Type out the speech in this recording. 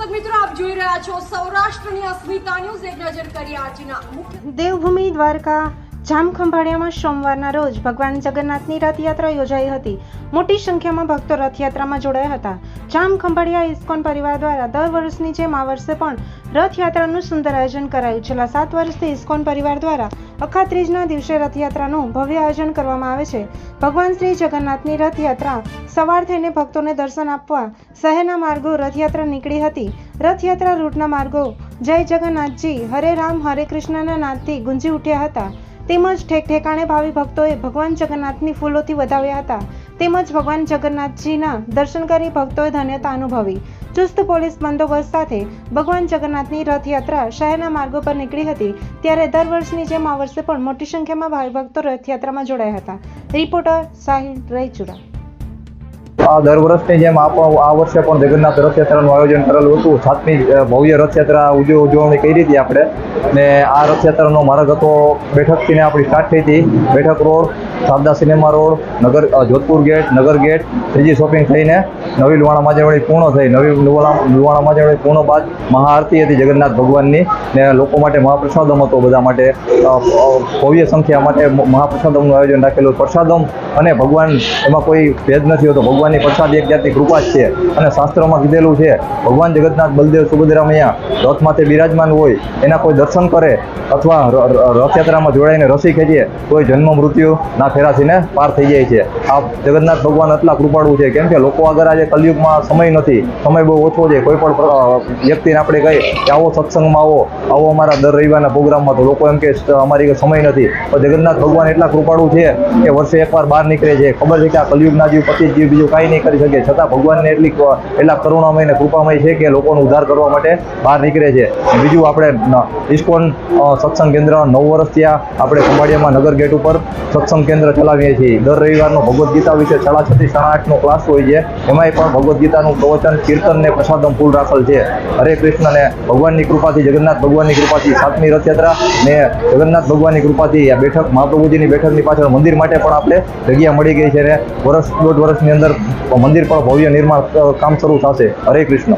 મિત્રો આપ જોઈ રહ્યા છો સૌરાષ્ટ્રની અસ્મિતા ન્યૂઝ. નજર કરી આજના દેવભૂમિ દ્વારકા. જામખંભાળિયામાં સોમવારના રોજ ભગવાન જગન્નાથની રથયાત્રા યોજાઈ હતી. મોટી સંખ્યામાં ભક્તો રથયાત્રામાં જોડાયા હતા. જામખંભાળિયા ઇસ્કોન પરિવાર દ્વારા દર વર્ષની જેમ આ વર્ષે પણ રથયાત્રાનું સુંદર આયોજન કરાયું. છેલ્લા સાત વર્ષથી ઇસ્કોન પરિવાર દ્વારા અખાત્રીજના દિવસે રથયાત્રાનું ભવ્ય આયોજન કરવામાં આવે છે. ભગવાન શ્રી જગન્નાથની રથયાત્રા સવાર થઈને ભક્તોને દર્શન આપવા શહેરના માર્ગો રથયાત્રા નીકળી હતી. રથયાત્રા રૂટના માર્ગો જય જગન્નાથજી, હરે રામ, હરે કૃષ્ણના નાદથી ગુંજી ઉઠ્યા હતા. તેમજ ઠેક ઠેકાણે ભાવિ ભક્તોએ ભગવાન જગન્નાથની ફૂલોથી વધાવ્યા હતા. તેમજ ભગવાન જગન્નાથજીના દર્શન કરી ભક્તોએ ધન્યતા અનુભવી. ચુસ્ત પોલીસ બંદોબસ્ત સાથે ભગવાન જગન્નાથની રથયાત્રા શહેરના માર્ગો પર નીકળી હતી. ત્યારે દર વર્ષની જેમ આ વર્ષે પણ મોટી સંખ્યામાં ભાવિ ભક્તો રથયાત્રામાં જોડાયા હતા. રિપોર્ટર સાહિલ રૈચુરા. આ દર વર્ષની જેમ આ વર્ષે પણ જગન્નાથ રથયાત્રાનું આયોજન કરેલું હતું. સાતમી ભવ્ય રથયાત્રા ઉજવ, ઉજવણી કરી હતી આપણે. ને આ રથયાત્રાનો માર્ગ હતો બેઠકથી ને આપણી સ્ટાર્ટ થઈ હતી. બેઠક road Sharda cinema road, Nagar Jodhpur gate, Nagar gate, ત્રીજી શોપિંગ થઈને નવી લુવાણા માજેવડી પૂર્ણ થઈ. નવી લુવાણા લુવાણા પૂર્ણ બાદ મહાઆરતી હતી જગન્નાથ ભગવાનની ને લોકો માટે મહાપ્રસાદમ હતો બધા માટે. ભવ્ય સંખ્યા માટે મહાપ્રસાદમનું આયોજન રાખેલું. પ્રસાદમ અને ભગવાન, એમાં કોઈ ભેદ નથી હોતો. ભગવાનની પ્રસાદ એક જાતની કૃપા જ છે અને શાસ્ત્રોમાં કીધેલું છે, ભગવાન જગન્નાથ, બલદેવ સુભદ્રામૈયા રથ માથે બિરાજમાન હોય, એના કોઈ દર્શન કરે અથવા રથયાત્રામાં જોડાઈને રસી ખેંચીએ કોઈ જન્મ, મૃત્યુ ના ફેરાથીને પાર થઈ જાય છે. આ જગન્નાથ ભગવાન એટલા કૃપાળુ છે. કેમ કે લોકો આગળ આજે કલયુગમાં સમય નથી. સમય બહુ ઓછો છે. કોઈ પણ વ્યક્તિને આપણે કહીએ કે આવો સત્સંગમાં આવો આવો અમારા દર રવિવારના પ્રોગ્રામમાં તો લોકો એમ કે અમારી સમય નથી. પણ જગન્નાથ ભગવાન એટલા કૃપાળુ છે કે વર્ષે એકવાર બહાર નીકળે છે. ખબર છે કે આ કલયુગના જીવ, પતિ જીવ બીજું કાંઈ નહીં કરી શકે. છતાં ભગવાનને એટલી એટલા કરુણામય અને કૃપામય છે કે લોકોનો ઉદ્ધાર કરવા માટે બહાર નીકળે છે. બીજું આપણે ઇસ્કોન સત્સંગ કેન્દ્ર નવ વર્ષ થયા. આપણે ખંભાળિયામાં નગર ગેટ ઉપર સત્સંગ કેન્દ્ર ચલાવીએ છીએ. દર રવિવારનો ભગવદ્ ગીતા વિશે સાડા છથી સાડા આઠનો ક્લાસ હોય છે. એમાંય પણ ભગવદ્ ગીતાનું પ્રવચન, કીર્તન ને પ્રસાદમ ફૂલ રાખેલ છે. હરે કૃષ્ણ ને ભગવાનની કૃપાથી, જગન્નાથ ભગવાનની કૃપાથી સાતમી રથયાત્રા ને જગન્નાથ ભગવાનની કૃપાથી આ બેઠક, મહાપ્રભુજીની બેઠકની પાછળ મંદિર માટે પણ આપણે જગ્યા મળી ગઈ છે ને વર્ષ, દોઢ વર્ષની અંદર મંદિર પણ ભવ્ય નિર્માણ કામ શરૂ થશે. હરે કૃષ્ણ.